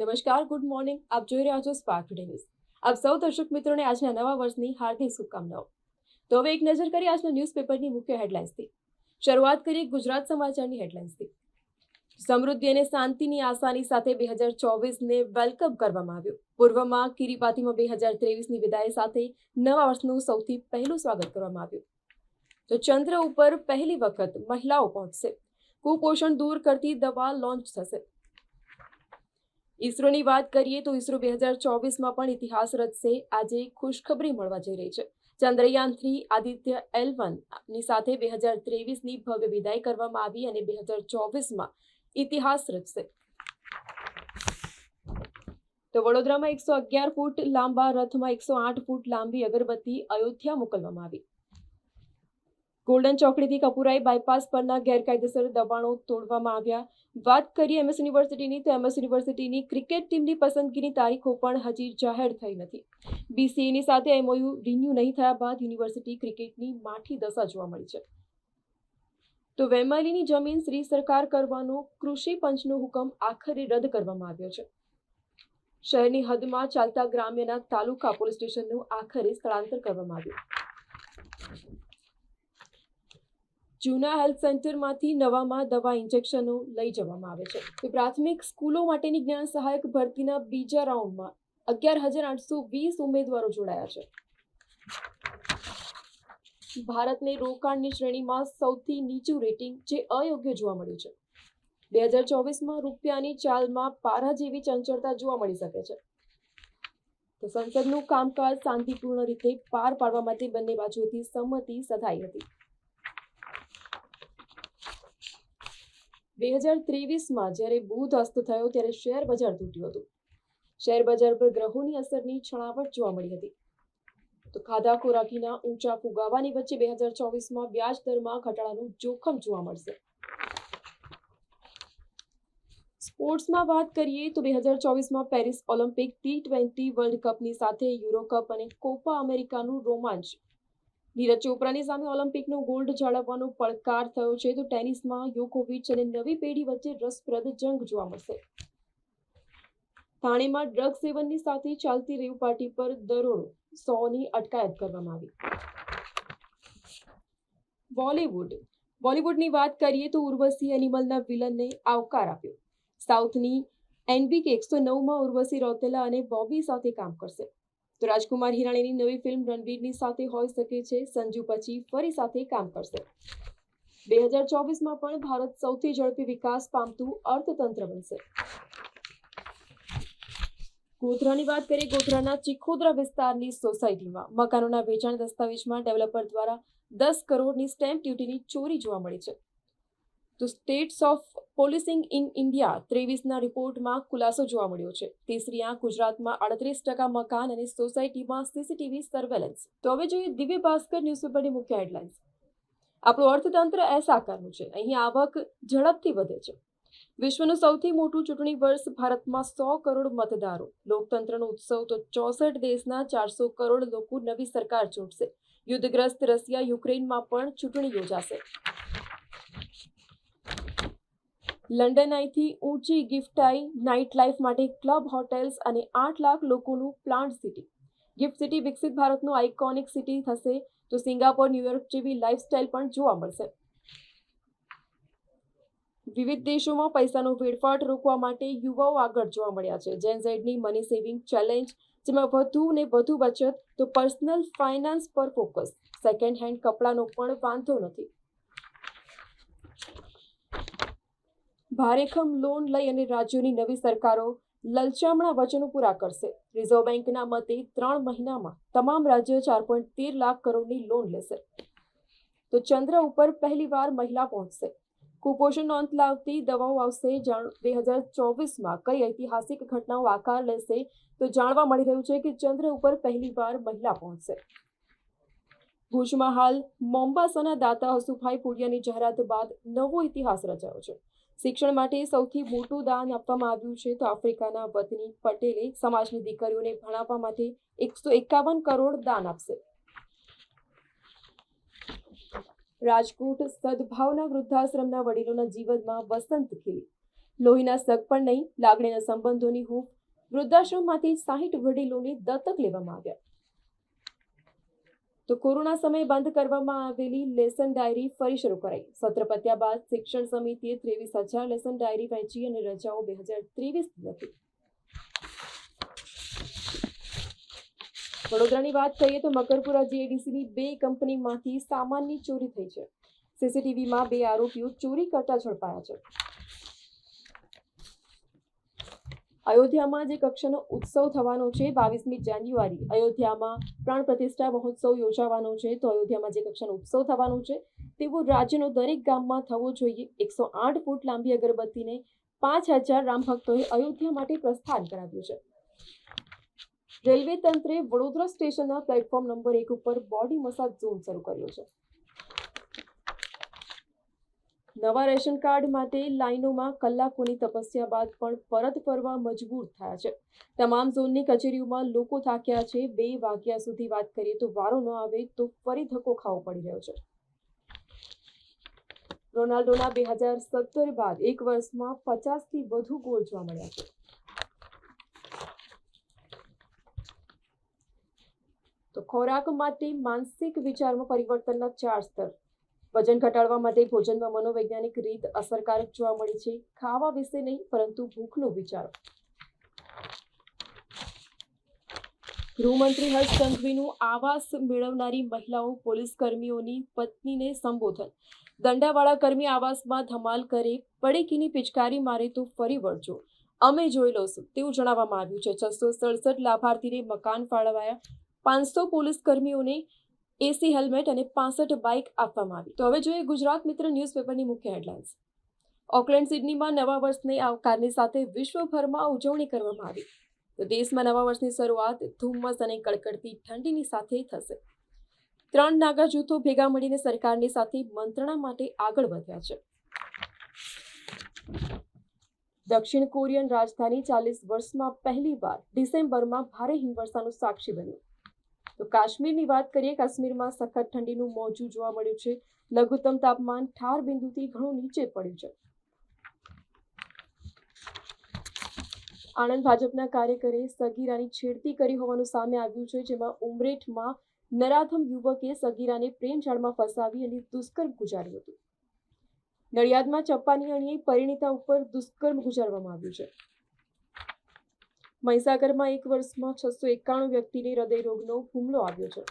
નમસ્કાર, good morning. આપ જોઈ રહ્યા છો સ્પાર્ક ન્યૂઝ આપ સૌ દર્શક મિત્રોને આજના નવા વર્ષની હાર્દિક શુભકામનાઓ. તો હવે એક નજર કરીએ આજના ન્યૂઝપેપરની મુખ્ય હેડલાઇન્સથી. શરૂઆત કરીએ ગુજરાત સમાચારની હેડલાઇન્સથી. સમૃદ્ધિ અને શાંતિની આશાની સાથે બે હજાર ચોવીસને વેલકમ કરવામાં આવ્યું. પૂર્વમાં કિરીબાતીમાં બે હજાર ત્રેવીસની વિદાય સાથે નવા વર્ષનું સૌથી પહેલું સ્વાગત કરવામાં આવ્યું. તો ચંદ્ર ઉપર પહેલી વખત મહિલાઓ પહોંચશે. કુપોષણ દૂર કરતી દવા લોન્ચ થશે. ઈસરોની વાત કરીએ તો ઈસરો બે હજાર ચોવીસમાં પણ ઇતિહાસ રચશે. આજે ખુશખબરી મળવા જઈ રહી છે. ચંદ્રયાન થ્રી આદિત્ય એલ વનની સાથે બે હજાર ત્રેવીસની ભવ્ય વિદાય કરવામાં આવી અને બે હજાર ચોવીસમાં ઇતિહાસ રચશે. તો વડોદરામાં એકસો અગિયાર ફૂટ લાંબા રથમાં એકસો આઠ ફૂટ લાંબી અગરબત્તી અયોધ્યા મોકલવામાં આવી. ગોલ્ડન ચોકડીથી કપુરાઈ બાયપાસ પરના ગેરકાયદેસર દબાણો તોડવામાં આવ્યા. વાત કરીએ એમએસ યુનિવર્સિટીની તો એમએસ યુનિવર્સિટીની ક્રિકેટ ટીમની પસંદગીની તારીખો પણ હજી જાહેર થઈ નથી. બીસીએની સાથે એમઓયુ રિન્યુ નહીં થયા બાદ યુનિવર્સિટી ક્રિકેટની માઠી દશા જોવા મળી છે. તો વેમાલીની જમીન શ્રી સરકાર કરવાનો કૃષિ પંચનો હુકમ આખરે રદ કરવામાં આવ્યો છે. શહેરની હદમાં ચાલતા ગ્રામ્યના તાલુકા પોલીસ સ્ટેશનનું આખરે સ્થળાંતર કરવામાં આવ્યું. જૂના હેલ્થ સેન્ટરમાંથી નવામાં દવા ઇન્જેક્શનો લઈ જવામાં આવે છે. તો પ્રાથમિક સ્કૂલો માટેની જ્ઞાન સહાયક ભરતીના બીજા રાઉન્ડમાં અગિયાર હજાર આઠસો વીસ ઉમેદવારો જોડાયા છે. ભારતને રોકાણની શ્રેણીમાં સૌથી નીચું રેટિંગ જે અયોગ્ય જોવા મળ્યું છે. બે હજાર ચોવીસમાં રૂપિયાની ચાલમાં પારા જેવી ચંચળતા જોવા મળી શકે છે. તો સંસદનું કામકાજ શાંતિપૂર્ણ રીતે પાર પાડવા માટે બંને બાજુએથી સંમતિ સધાઈ હતી. બે હજાર ત્રેવીસમાં જ્યારે બુધ અસ્ત થયો ત્યારે શેર બજાર તૂટ્યું હતું. શેર બજાર પર ગ્રહોની અસરની છણાવટ જોવા મળી હતી. તો ખાધા ખોરાકીના ઊંચા ફુગાવાની વચ્ચે બે હજાર ચોવીસમાં વ્યાજ દરમાં ઘટાડાનું જોખમ જોવા મળશે. સ્પોર્ટ્સમાં વાત કરીએ તો બે હજાર ચોવીસમાં Paris Olympic T twenty world કપની સાથે યુરો કપ અને કોપા અમેરિકાનું રોમાંચ નીરજ ચોપરાની સામે ઓલિમ્પિકનો ગોલ્ડ જાળવવાનો પડકાર થયો છે, તો ટેનિસમાં યોકોવિચ અને નવી પેઢી વચ્ચે રસપ્રદ જંગ જોવા મળશે. થાણેમાં ડ્રગ સેવનની સાથે ચાલતી રેવ પાર્ટી પર દરોડો, સોની અટકાયત કરવામાં આવી. બોલિવૂડ, બોલિવૂડની વાત કરીએ તો ઉર્વશી એનિમલના વિલનને આવકાર આપ્યો. સાઉથની એનબીકે એકસો નવમાં ઉર્વશી રૌતેલા અને બોબી સાથે કામ કરશે. તો રાજકુમાર હિરાણીની નવી ફિલ્મ રણવીરની સાથે હોઈ શકે છે. સંજુ પછી ફરી સાથે કામ કરશે. બે હજાર ચોવીસમાં પણ ભારત સૌથી ઝડપી વિકાસ પામતું અર્થતંત્ર બનશે. ગોધરાની વાત કરીએ, ગોધરાના ચીખોદરા વિસ્તારની સોસાયટીમાં મકાનોના વેચાણ દસ્તાવેજમાં ડેવલપર દ્વારા દસ કરોડની સ્ટેમ્પ ડ્યુટીની ચોરી જોવા મળી છે. તો status of policing in India ત્રેવીસના રિપોર્ટમાં ખુલાસો જોવા મળ્યો છે. તીસરી આ ગુજરાતમાં અડત્રીસ ટકા મકાન અને સોસાયટીમાં સીસીટીવી સર્વેલન્સ તો હવે જોઈએ દિવ્ય ભાસ્કર ન્યૂઝપેપરની મુખ્ય હેડલાઇન્સ આપણું અર્થતંત્ર એસ આકારનું છે. અહીં આવક ઝડપથી વધે છે. વિશ્વનું સૌથી મોટું ચૂંટણી વર્ષ ભારતમાં સો કરોડ મતદારો. લોકતંત્રનો ઉત્સવ તો ચોસઠ દેશના ચારસો કરોડ લોકો નવી સરકાર ચૂંટશે. યુદ્ધગ્રસ્ત રશિયા, યુક્રેનમાં પણ ચૂંટણી યોજાશે. લંડન અહીંથી ઊંચી ગિફ્ટાઈ નાઇટ લાઈફ માટે ક્લબ હોટેલ્સ અને આઠ લાખ લોકોનું પ્લાન્ટ સિટી ગિફ્ટ સિટી વિકસિત ભારતનું આઇકોનિક સિટી થશે તો સિંગાપોર ન્યુયોર્ક જેવી લાઇફસ્ટાઇલ પણ જોવા મળશે. વિવિધ દેશોમાં પૈસાનો વેડફાટ રોકવા માટે યુવાઓ આગળ જોવા મળ્યા છે. જેન ઝેડની મની સેવિંગ ચેલેન્જ જેમાં વધુ ને વધુ બચત, તો પર્સનલ ફાઇનાન્સ પર ફોકસ સેકન્ડ હેન્ડ કપડાનો પણ વાંધો નથી. ભારેખમ લોન લઈ અને રાજ્યોની નવી સરકારો લલચામણા વચનો પૂરા કરશે. રિઝર્વ બેંકના મતે ત્રણ મહિનામાં તમામ રાજ્યો ચાર પોઈન્ટ તેર લાખ કરોડની લોન લેશે. તો ચંદ્ર ઉપર પહેલીવાર મહિલા પહોંચશે. કુપોષણ નોંધ લાવતી દવાઓ આવશે. જાણ બે હજાર ચોવીસમાં કઈ ઐતિહાસિક ઘટનાઓ આકાર લેશે તો જાણવા મળી રહ્યું છે કે ચંદ્ર ઉપર પહેલીવાર મહિલા પહોંચશે. ભુજમાં હાલ મોમ્બાસાના દાતા હસુભાઈ પુડિયાની જાહેરાત બાદ નવો ઇતિહાસ રચાયો છે. શિક્ષણ માટે સૌથી મોટું દાન આપવામાં આવ્યું છે તો આફ્રિકાના વતની પટેલે સમાજની દીકરીઓને ભણાવવા માટે એકસો એકાવન કરોડ દાન આપશે. રાજકોટ સદભાવના વૃદ્ધાશ્રમના વડીલોના જીવનમાં વસંત ખીલી. લોહીના સગ પણ નહીં, લાગણીના સંબંધોની હૂંફ, વૃદ્ધાશ્રમમાંથી સાહીઠ વડીલોને દત્તક લેવામાં આવ્યા. તો કોરોના સમયે બંધ કરવામાં આવેલી લેસન ડાયરી ફરી શરૂ કરાઈ. સત્ર પત્યા બાદ શિક્ષણ સમિતિએ ત્રેવીસ હજાર લેસન ડાયરી વહેંચી અને રજાઓ બે હજાર ત્રેવીસ લખી વડોદરાની વાત કરીએ તો મકરપુરા જીએડીસીની બે કંપનીમાંથી સામાનની ચોરી થઈ છે. સીસીટીવીમાં બે આરોપીઓ ચોરી કરતા ઝડપાયા છે. અયોધ્યામાં જે કક્ષાનો ઉત્સવ થવાનો છે બાવીસમી જાન્યુઆરી, અયોધ્યામાં પ્રાણ પ્રતિષ્ઠા મહોત્સવ યોજાવાનો છે, તો અયોધ્યામાં જે કક્ષાનો ઉત્સવ થવાનો છે, તેવો રાજ્યનો દરેક ગામમાં થવો જોઈએ. એકસો આઠ ફૂટ લાંબી અગરબત્તીને પાંચ હજાર રામ ભક્તોએ અયોધ્યા માટે પ્રસ્થાન કરાવ્યું છે. રેલવે તંત્રે વડોદરા સ્ટેશનના પ્લેટફોર્મ નંબર એક ઉપર બોડી મસાજ ઝોન શરૂ કર્યો છે. નવા રેશન કાર્ડ માટે લાઈનોમાં કલાકોની તપસ્યા બાદ પણ પરત ફરવા મજબૂર થયા છે. તમામ ઝોનની કચેરીઓમાં લોકો થાક્યા છે. બે વાગ્યા સુધી વાત કરીએ તો વારો ન આવે તો ફરી ધક્કો ખાવો પડી રહ્યો છે. રોનાલ્ડોના બે હજાર સત્તર બાદ એક વર્ષમાં પચાસથી વધુ ગોલ જોવા મળ્યા છે. તો ખોરાક માટે માનસિક વિચારમાં પરિવર્તનના ચાર સ્તર. વજન ઘટાડવા માટે ભોજનમાં મનોવૈજ્ઞાનિક રીત અસરકારક જોવા મળી છે. ખાવા વિશે નહીં, પરંતુ ભૂખનો વિચારો. ગૃહમંત્રી હર્ષ સંઘવીનું આવાસ મેળવનારી મહિલાઓ પોલીસ કર્મીઓની પત્નીને સંબોધન. દંડાવાળા કર્મી આવાસમાં ધમાલ કરે, પડીકીની પિચકારી મારે તો ફરી વળજો. અમે જોઈ લઈશું, તેવું જણાવવામાં આવ્યું છે. છસો સડસઠ લાભાર્થીને મકાન ફાળવાયા. પાંચસો પોલીસ કર્મીઓને એસી હેલ્મેટ અને પાસઠ બાઇક આપવામાં આવી. તો હવે જોઈએ ગુજરાત મિત્ર ન્યૂઝપેપરની મુખ્ય હેડલાઇન્સ. ઓકલેન્ડ સિડનીમાં નવા વર્ષની આવકારની સાથે વિશ્વભરમાં ઉજવણી કરવામાં આવી. તો દેશમાં નવા વર્ષની શરૂઆત ધુમ્મસ અને કડકડતી ઠંડીની સાથે થશે. ત્રણ નાગા જૂથો ભેગા મળીને સરકારની સાથે મંત્રણા માટે આગળ વધ્યા છે. દક્ષિણ કોરિયન રાજધાની ચાલીસ વર્ષમાં પહેલીવાર ડિસેમ્બરમાં ભારે હિમવર્ષાનું સાક્ષી બન્યું. તો કાશ્મીરની વાત કરીએ, કાશ્મીરમાં સખત ઠંડીનું મોજું જોવા મળ્યું છે. લઘુત્તમ તાપમાન ઠાર બિંદુથી ઘણું નીચે પડ્યું છે. આણંદ ભાજપના કાર્યકરે સગીરાની છેડતી કરી હોવાનું સામે આવ્યું છે, જેમાં ઉમરેઠમાં નરાધમ યુવકે સગીરાને પ્રેમ જાળમાં ફસાવી અને દુષ્કર્મ ગુજાર્યું હતું. નડિયાદમાં ચપ્પાની અણીએ પરિણીતા ઉપર દુષ્કર્મ ગુજારવામાં આવ્યું છે. મહીસાગરમાં એક વર્ષમાં છસો એકાણું વ્યક્તિને હૃદય રોગનો હુમલો આવ્યો છે.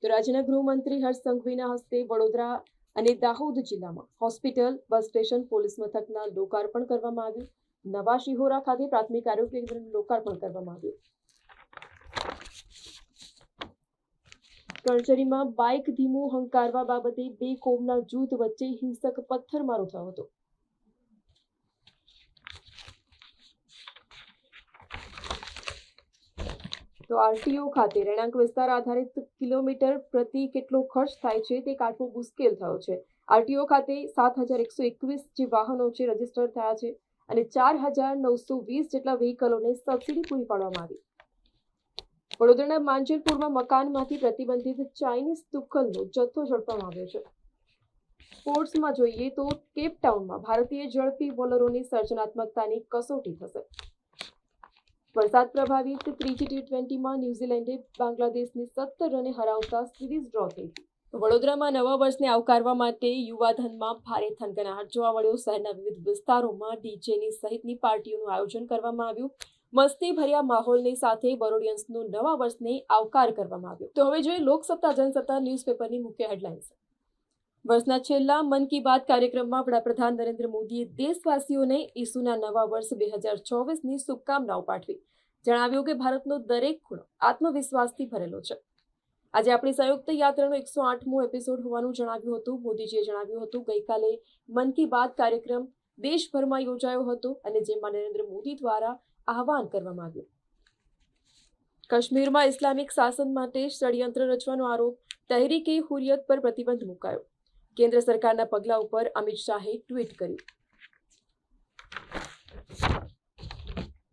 તો રાજ્યના ગૃહમંત્રી હર્ષ સંઘવીના હસ્તે વડોદરા અને દાહોદ જિલ્લામાં હોસ્પિટલ, બસ સ્ટેશન, પોલીસ મથકના લોકાર્પણ કરવામાં આવ્યું. નવા શિહોરા ખાતે પ્રાથમિક આરોગ્ય કેન્દ્રનું લોકાર્પણ કરવામાં આવ્યું. કણચરીમાં બાઇક ધીમું હંકારવા બાબતે બે કોમના જૂથ વચ્ચે હિંસક પથ્થરમારો થયો હતો. તો આરટીઓ ખાતે રહેણાંક વિસ્તાર આધારિત કિલોમીટર પ્રતિ કેટલો ખર્ચ થાય છે તે કાઢવો મુશ્કેલ થયો છે. આરટીઓ ખાતે સાત હજાર એકસો એકવીસ જે વાહનો છે રજિસ્ટર થયા છે અને ચાર હજાર નવસો વીસ જેટલા વ્હીકલોને સબસિડી પૂરી પાડવામાં આવી. વડોદરાના માંજરપુરમાં મકાનમાંથી પ્રતિબંધિત ચાઇનીઝ તુક્કલનો જથ્થો ઝડપવામાં આવ્યો છે. સ્પોર્ટ્સમાં જોઈએ તો કેપટાઉનમાં ભારતીય ઝડપી બોલરોની સર્જનાત્મકતાની કસોટી થશે. વરસાદ પ્રભાવિત ત્રીજી ટી ટ્વેન્ટીમાં ન્યૂઝીલેન્ડે બાંગ્લાદેશને સત્તર રને હરાવતા સિરીઝ ડ્રો થઈ. વડોદરામાં નવા વર્ષને આવકારવા માટે યુવાધનમાં ભારે થનગનાટ જોવા મળ્યો. શહેરના વિવિધ વિસ્તારોમાં ડીજેની સહિતની પાર્ટીઓનું આયોજન કરવામાં આવ્યું. મસ્તી ભર્યા માહોલની સાથે બરોડિયન્સનું નવા વર્ષને આવકાર કરવામાં આવ્યો. તો હવે જોઈએ લોકસત્તા, જનસત્તા, ન્યૂઝપેપરની મુખ્ય હેડલાઇન્સ. વર્ષના છેલ્લા મન કી બાત કાર્યક્રમમાં વડાપ્રધાન નરેન્દ્ર મોદીએ દેશવાસીઓને ઈસુના નવા વર્ષ બે હજાર ચોવીસની શુભકામનાઓ પાઠવી. જણાવ્યું કે ભારતનો દરેક ખૂણો આત્મવિશ્વાસથી ભરેલો છે. આજે આપણી સંયુક્ત યાત્રાનો એકસો આઠમો એપિસોડ હોવાનું જણાવ્યું હતું. મોદીજીએ જણાવ્યું હતું, ગઈકાલે મન કી બાત કાર્યક્રમ દેશભરમાં યોજાયો હતો અને જેમાં નરેન્દ્ર મોદી દ્વારા આહવાન કરવામાં આવ્યું. કાશ્મીરમાં ઇસ્લામિક શાસન માટે ષડયંત્ર રચવાનો આરોપ, તહેરીકે હુરિયત પર પ્રતિબંધ મુકાયો. કેન્દ્ર સરકારના પગલાં ઉપર અમિત શાહે ટ્વીટ કર્યું.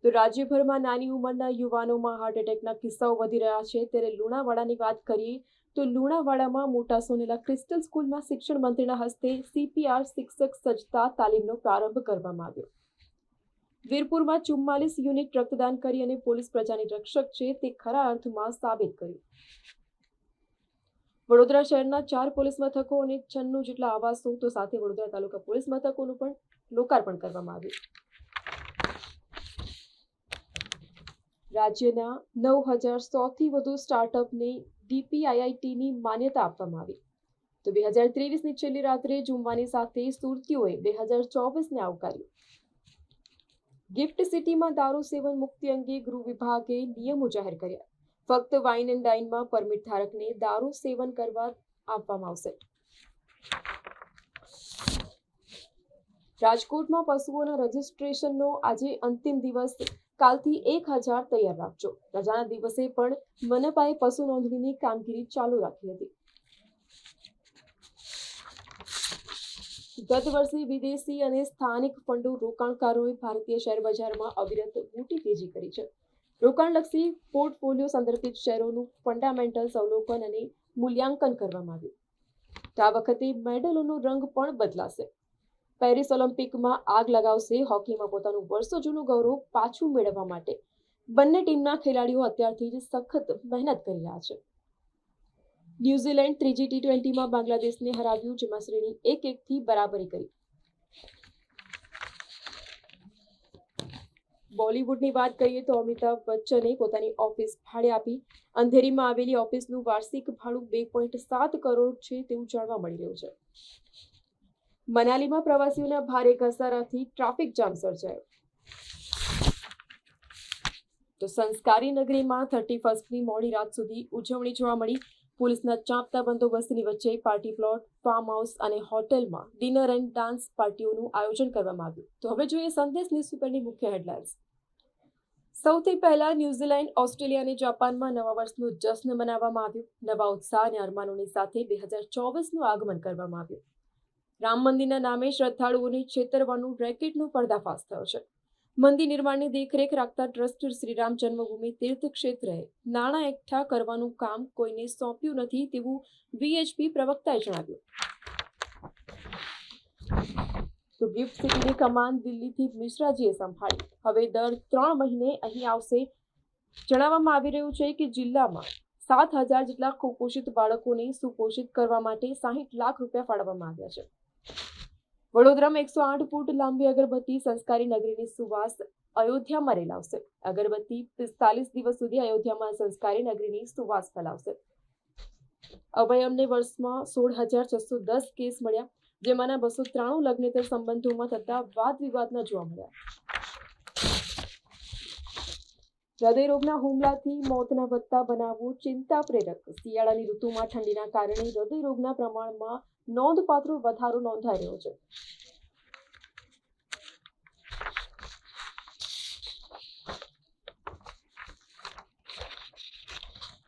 તો રાજ્યભરમાં નાની ઉંમરના યુવાનોમાં હાર્ટ એટેકના કિસ્સાઓ વધી રહ્યા છે. ત્યારે લુણાવાડાની વાત કરીએ તો લુણાવાડામાં મોટા સોનેલા ક્રિસ્ટલ સ્કૂલમાં શિક્ષણ મંત્રીના હસ્તે સીપીઆર શિક્ષક સજ્જતા તાલીમનો પ્રારંભ કરવામાં આવ્યો. વીરપુરમાં ચુમ્માલીસ યુનિટ રક્તદાન કરી અને પોલીસ પ્રજાની રક્ષક છે તે ખરા અર્થમાં સાબિત કર્યું. વડોદરા શહેરના ચાર પોલીસ મથકો અને છન્નું જેટલા આવાસો તો સાથે વડોદરા તાલુકા પોલીસ મથકોનું પણ લોકાર્પણ કરવામાં આવ્યું. રાજ્યના નવ હજાર સોથી વધુ સ્ટાર્ટઅપને ડીપીઆઈઆઈટીની માન્યતા આપવામાં આવી. તો બે હજાર ત્રેવીસની છેલ્લી રાત્રે ઝૂમવાની સાથે સુરતીઓએ બે હજાર ચોવીસને આવકાર્યું. ગિફ્ટ સિટીમાં દારૂ સેવન મુક્તિ અંગે ગૃહ વિભાગે નિયમો જાહેર કર્યા. ફક્ત વાઇન એન્ડ ડાઇનમાં પરમિટ ધારકને દારૂ સેવન કરવા આપવામાં આવશે. રાજકોટમાં પશુઓના રજીસ્ટ્રેશનનો આજે અંતિમ દિવસ. કાલથી એક હજાર તૈયાર રાખજો. રજાના દિવસે પણ મનપાએ પશુ નોંધણીની કામગીરી ચાલુ રાખી હતી. ગત વર્ષે વિદેશી અને સ્થાનિક ફંડો રોકાણકારોએ ભારતીય શેર બજારમાં અવિરત મોટી તેજી કરી છે. રોકાણલક્ષી પોર્ટફોલિયો સંદર્ભિત શેરોનું ફંડામેન્ટલ્સ અવલોકન અને મૂલ્યાંકન કરવામાં આવ્યું. તો આ વખતે મેડલોનો રંગ પણ બદલાશે. પેરિસ ઓલિમ્પિકમાં આગ લગાવશે, હોકીમાં પોતાનું વર્ષો જૂનું ગૌરવ પાછું મેળવવા માટે. બંને ટીમના ખેલાડીઓ અત્યારથી જ સખત મહેનત કરી રહ્યા છે. ન્યૂઝીલેન્ડ ત્રીજી ટી ટ્વેન્ટીમાં બાંગ્લાદેશને હરાવ્યું, જેમાં શ્રેણી એક એકથી બરાબરી કરી. બોલિવૂડની વાત કરીએ તો અમિતાભ બચ્ચને પોતાની ઓફિસ ભાડે આપી અંધેરીમાં આવેલી ઓફિસનું વાર્ષિક ભાડું બે પોઈન્ટ સાત કરોડ છે તેવું જાણવા મળી રહ્યું છે. મનાલીમાં પ્રવાસીઓના ભારે ઘસારાથી ટ્રાફિક જામ સર્જાયો. તો સંસ્કારી નગરીમાં થર્ટી ફર્સ્ટની મોડી રાત સુધી ઉજવણી જોવા મળી. પોલીસના ચાંપતા બંદોબસ્તની વચ્ચે પાર્ટી પ્લોટ ફાર્મ હાઉસ અને હોટેલમાં ડિનર એન્ડ ડાન્સ પાર્ટીઓનું આયોજન કરવામાં આવ્યું. તો હવે જોઈએ સંદેશ ન્યૂઝપેપરની મુખ્ય હેડલાઇન્સ સૌથી પહેલા ન્યૂઝીલેન્ડ, ઓસ્ટ્રેલિયા અને જાપાનમાં નવા વર્ષનું જશ્ન મનાવવામાં આવ્યું. નવા ઉત્સાહ અને અરમાનોની સાથે બે હજાર ચોવીસનું આગમન કરવામાં આવ્યું. રામ મંદિરના નામે શ્રદ્ધાળુઓને છેતરવાનું રેકેટનો પર્દાફાશ થયો છે. મંદિર નિર્માણની દેખરેખ રાખતા ટ્રસ્ટ શ્રીરામ જન્મભૂમિ તીર્થ ક્ષેત્રે નાણાં એકઠા કરવાનું કામ કોઈને સોંપ્યું નથી તેવું વીએચપી પ્રવક્તાએ જણાવ્યું. તો ગિફ્ટ સિટીની કમાન દિલ્હીથી મિશ્રાજીએ સંભાળી. હવે દર ત્રણ મહિને અહીં આવશે. જણાવવામાં આવી રહ્યું છે કે જિલ્લામાં સાત હજાર જેટલા કુપોષિત બાળકોને સુપોષિત કરવા માટે સાહીઠ લાખ રૂપિયા ફાળવવામાં આવ્યા છે. વડોદરામાં એકસો આઠ ફૂટ લાંબી અગરબત્તી સંસ્કારી નગરીની સુવાસ અયોધ્યામાં રેલાવશે. અગરબત્તી પિસ્તાલીસ દિવસ સુધી અયોધ્યામાં સંસ્કારી નગરીની સુવાસ ફેલાવશે. અભયમને વર્ષમાં સોળ હજાર છસો દસ કેસ મળ્યા, જેમાંના બસો ત્રાણું લગ્નેતર સંબંધોમાં થતા વાદ વિવાદના જોવા મળ્યા. હૃદયરોગના હુમલાથી મોતના વધતા બનાવો ચિંતા પ્રેરક. શિયાળાની ઋતુમાં ઠંડીના કારણે હૃદયરોગના પ્રમાણમાં નોંધપાત્ર વધારો નોંધાઈ રહ્યો છે.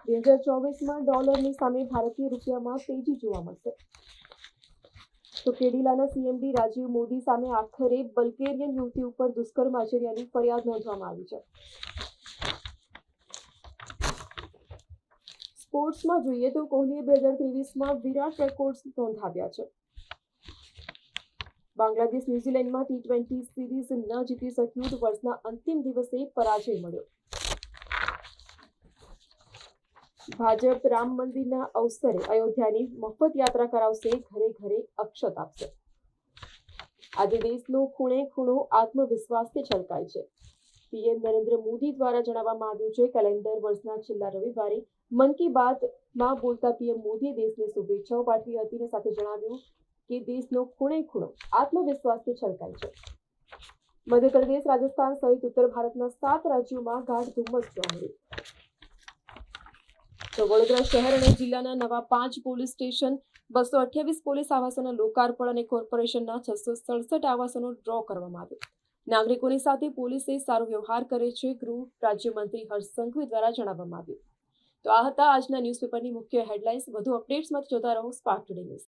બે હજાર ચોવીસમાં ડોલરની સામે ભારતીય રૂપિયામાં તેજી જોવા મળશે. તો કેડીલાના સીએમડી રાજીવ મોદી સામે આખરે બલ્ગેરિયન યુવતી ઉપર દુષ્કર્મ આચર્યાની ફરિયાદ નોંધવામાં આવી છે. સ્પોર્ટ્સમાં જોઈએ તો કોહલીએ બે હજાર ત્રેવીસમાં વિરાટ રેકોર્ડ્સ નોંધાવ્યા છે. બાંગ્લાદેશ ન્યુઝીલેન્ડમાં ટી ટ્વેન્ટી સિરીઝ ન જીતી શક્યું વર્ષના અંતિમ દિવસે પરાજય મળ્યો. ભાજપ રામ મંદિરના અવસરે અયોધ્યાની મફત યાત્રા કરાવશે, ઘરે ઘરે અક્ષત આપશે. આજે દેશનો ખૂણે ખૂણો આત્મવિશ્વાસથી છલકાય છે. પીએમ નરેન્દ્ર મોદી દ્વારા જણાવવામાં આવ્યું છે, કેલેન્ડર વર્ષના છેલ્લા રવિવારે મન કી બાતમાં બોલતા પીએમ મોદીએ દેશને શુભેચ્છાઓ પાઠવી હતી અને સાથે જણાવ્યું કે દેશનો ખૂણે ખૂણો આત્મવિશ્વાસથી છલકાય છે. મધ્યપ્રદેશ, રાજસ્થાન સહિત ઉત્તર ભારતના સાત રાજ્યોમાં ગાઢ ધુમ્મસ જોવા મળ્યું. તો વડોદરા શહેર અને જિલ્લાના નવા પાંચ પોલીસ સ્ટેશન, બસો અઠ્યાવીસ પોલીસ આવાસોના લોકાર્પણ અને કોર્પોરેશનના છસો સડસઠ આવાસોનો ડ્રો કરવામાં આવ્યો. નાગરિકોની સાથે પોલીસે સારો વ્યવહાર કરે છે, ગૃહ રાજ્યમંત્રી હર્ષ સંઘવી દ્વારા જણાવવામાં આવ્યું. તો આ હતા આજના ન્યૂઝપેપરની મુખ્ય હેડલાઇન્સ વધુ અપડેટ્સ માટે જોતા રહો સ્પાર્ક ટુડે ન્યૂઝ